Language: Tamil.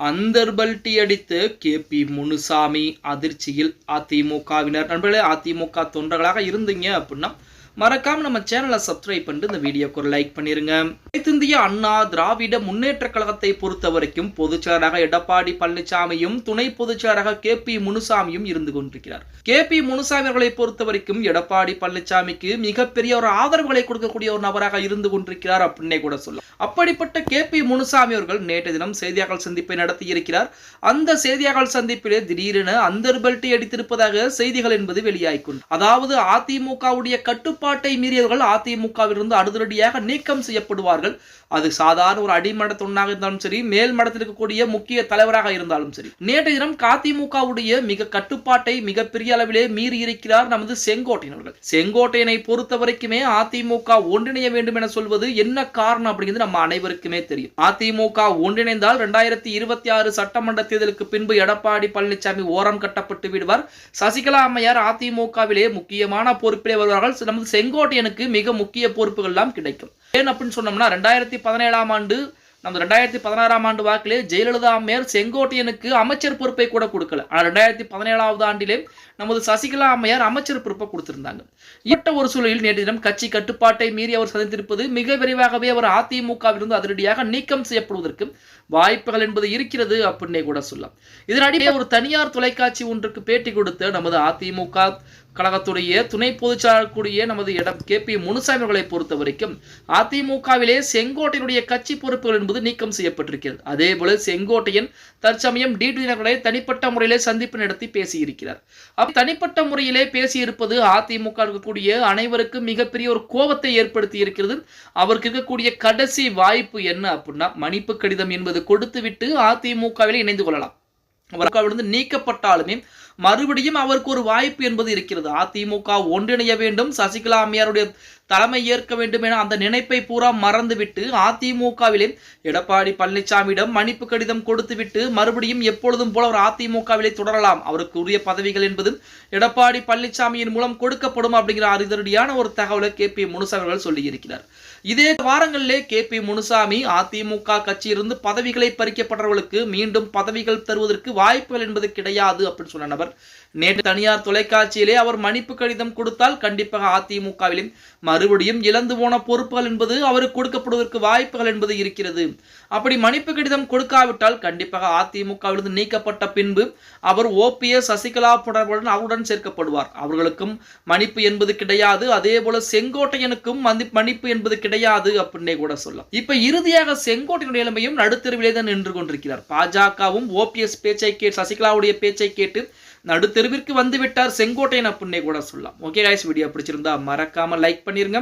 அந்தர்பல்டி அடித்து கே பி முனுசாமி அதிர்ச்சியில் அதிமுகவினர். நண்பர்களே அதிமுக தொண்டர்களாக இருந்தீங்க அப்படின்னா மறக்காம நம்ம சேனலை சப்ஸ்கிரைப் பண்ணிட்டு இந்த வீடியோக்கு ஒரு லைக் பண்ணிருங்க. அனைத்திந்திய அண்ணா திராவிட முன்னேற்ற கழகத்தை பொறுத்த வரைக்கும் பொதுச்செயலராக எடப்பாடி பழனிசாமியும் துணை பொதுச்செயலராக கே பி முனுசாமியும் இருந்து கொண்டிருக்கிறார். கே பி முனுசாமி அவர்களை பொறுத்த வரைக்கும் எடப்பாடி பழனிசாமிக்கு மிகப்பெரிய ஒரு ஆதரவுகளை கொடுக்கக்கூடிய ஒரு நபராக இருந்து கொண்டிருக்கிறார் அப்படின்னே கூட சொல்லலாம். அப்படிப்பட்ட கே பி முனுசாமி அவர்கள் நேற்று தினம் செய்தியாளர் சந்திப்பை நடத்தி இருக்கிறார். அந்த செய்தியாளர் சந்திப்பிலே திடீரென அந்தர்பல்ட்டி அடித்திருப்பதாக செய்திகள் என்பது வெளியாகிக்கொண்டு அதாவது அதிமுகவுடைய கட்டுப்பாடு கட்டுப்பாட்டை மீறியவர்கள் அதிமுகவிலிருந்து அடுதடியாக நீக்கம் செய்யப்படுவார்கள். அது சாதாரண ஒரு அடிமட தொண்ணாக இருந்தாலும் சரி மேல் மடத்தில் இருக்கக்கூடிய முக்கிய தலைவராக இருந்தாலும் சரி. நேற்றைய தினம் அதிமுகவுடைய மிக கட்டுப்பாட்டை மிகப்பெரிய அளவிலே மீறி இருக்கிறார் நமது செங்கோட்டையினர்கள். செங்கோட்டையனை பொறுத்த வரைக்குமே அதிமுக ஒன்றிணைய வேண்டும் என சொல்வது என்ன காரணம் அப்படிங்கிறது நம்ம அனைவருக்குமே தெரியும். அதிமுக ஒன்றிணைந்தால் இரண்டாயிரத்தி இருபத்தி ஆறு சட்டமன்ற தேர்தலுக்கு பின்பு எடப்பாடி பழனிசாமி ஓரம் கட்டப்பட்டு விடுவார். சசிகலா அம்மையார் அதிமுகவிலே முக்கியமான பொறுப்பிலே வருவார்கள். நமது செங்கோட்டையனுக்கு மிக முக்கிய பொறுப்புகள்லாம் கிடைக்கும். ஏன் அப்படின்னு சொன்னோம்னா ரெண்டாயிரத்தி பதினேழாம் ஆண்டு நம்ம ரெண்டாயிரத்தி பதினாறாம் ஆண்டு வாக்கிலே ஜெயலலிதா அம்மையார் செங்கோட்டையனுக்கு அமைச்சர் பொறுப்பை கூட கொடுக்கல. ஆனால் ரெண்டாயிரத்தி பதினேழாவது ஆண்டிலே நமது சசிகலா அம்மையார் அமைச்சர் பொறுப்பை கொடுத்திருந்தாங்க. இட்ட ஒரு சூழலில் நேற்று தினம் கட்சி கட்டுப்பாட்டை மீறி அவர் சந்தித்திருப்பது மிக விரைவாகவே அவர் அதிமுகவிலிருந்து அதிரடியாக நீக்கம் செய்யப்படுவதற்கு வாய்ப்புகள் என்பது இருக்கிறது அப்படின்னே கூட சொல்லலாம். இதனடியே ஒரு தனியார் தொலைக்காட்சி ஒன்றுக்கு பேட்டி கொடுத்த நமது அதிமுக கழகத்துடைய துணை பொதுச்செயலாளர் கூடிய நமது இடம் கே பி முனுசாமி அவர்களை பொறுத்த வரைக்கும் அதிமுகவிலே செங்கோட்டையினுடைய கட்சி பொறுப்புகள் என்பது நீக்கம் செய்யப்பட்டிருக்கிறது. அதே போல செங்கோட்டையன் தற்சமயம் டிடி நகரை தனிப்பட்ட முறையிலே சந்திப்பு நடத்தி பேசியிருக்கிறார். அப்ப தனிப்பட்ட முறையிலே பேசியிருப்பது அதிமுக இருக்கக்கூடிய அனைவருக்கும் மிகப்பெரிய ஒரு கோபத்தை ஏற்படுத்தி இருக்கிறது அவருக்கு இருக்கக்கூடிய கடைசி வாய்ப்பு என்ன அப்படின்னா மன்னிப்பு கடிதம் என்பது கொடுத்துவிட்டு அதிமுகவிலே இணைந்து கொள்ளலாம். அவர் நீக்கப்பட்டாலுமே மறுபடியும் அவருக்கு ஒரு வாய்ப்பு என்பது இருக்கிறது. அதிமுக ஒன்றிணைய வேண்டும். சசிகலா அம்மையாருடைய தலைமை ஏற்க வேண்டும் என அந்த நினைப்பை பூரா மறந்துவிட்டு அதிமுகவிலே எடப்பாடி பழனிசாமியிடம் மன்னிப்பு கடிதம் கொடுத்துவிட்டு மறுபடியும் எப்பொழுதும் போல அவர் அதிமுகவிலே தொடரலாம். அவருக்கு உரிய பதவிகள் என்பது எடப்பாடி பழனிசாமியின் மூலம் கொடுக்கப்படும் அப்படிங்கிற அறிதருடியான ஒரு தகவலை கே பி முனுசாமி அவர்கள் சொல்லியிருக்கிறார். இதே வாரங்களிலே கே பி முனுசாமி அதிமுக கட்சியிலிருந்து பதவிகளை பறிக்கப்பட்டவர்களுக்கு மீண்டும் பதவிகள் தருவதற்கு வாய்ப்புகள் என்பது கிடையாது அப்படின்னு சொன்ன நபர். நேற்று தனியார் தொலைக்காட்சியிலே அவர் மன்னிப்பு கடிதம் கொடுத்தால் கண்டிப்பாக அதிமுகவிலும் மறுபடியும் இழந்து போன பொறுப்புகள் என்பது அவருக்கு கொடுக்கப்படுவதற்கு வாய்ப்புகள் என்பது இருக்கிறது. அப்படி மன்னிப்பு கடிதம் கொடுக்காவிட்டால் கண்டிப்பாக அதிமுகவிலிருந்து நீக்கப்பட்ட பின்பு அவர் ஓபிஎஸ் சசிகலா தொடர்புடன் அவருடன் சேர்க்கப்படுவார். அவர்களுக்கும் மன்னிப்பு என்பது கிடையாது. அதே போல செங்கோட்டையனுக்கும் மன்னிப்பு என்பது கிடையாது அப்படின்னே கூட சொல்லலாம். இப்ப இறுதியாக செங்கோட்டையனுடைய நிலைமையும் நடுத்தருவிலே தான் நின்று கொண்டிருக்கிறார். பாஜகவும் ஓபிஎஸ் பேச்சை கேட்டு சசிகலாவுடைய பேச்சை கேட்டு நடுத்தெருவிற்கு வந்து விட்டார் செங்கோட்டையன் அப்படின்னே கூட சொல்லலாம். ஓகே காய்ஸ் வீடியோ பிடிச்சிருந்தா மறக்காம லைக் பண்ணிருங்க.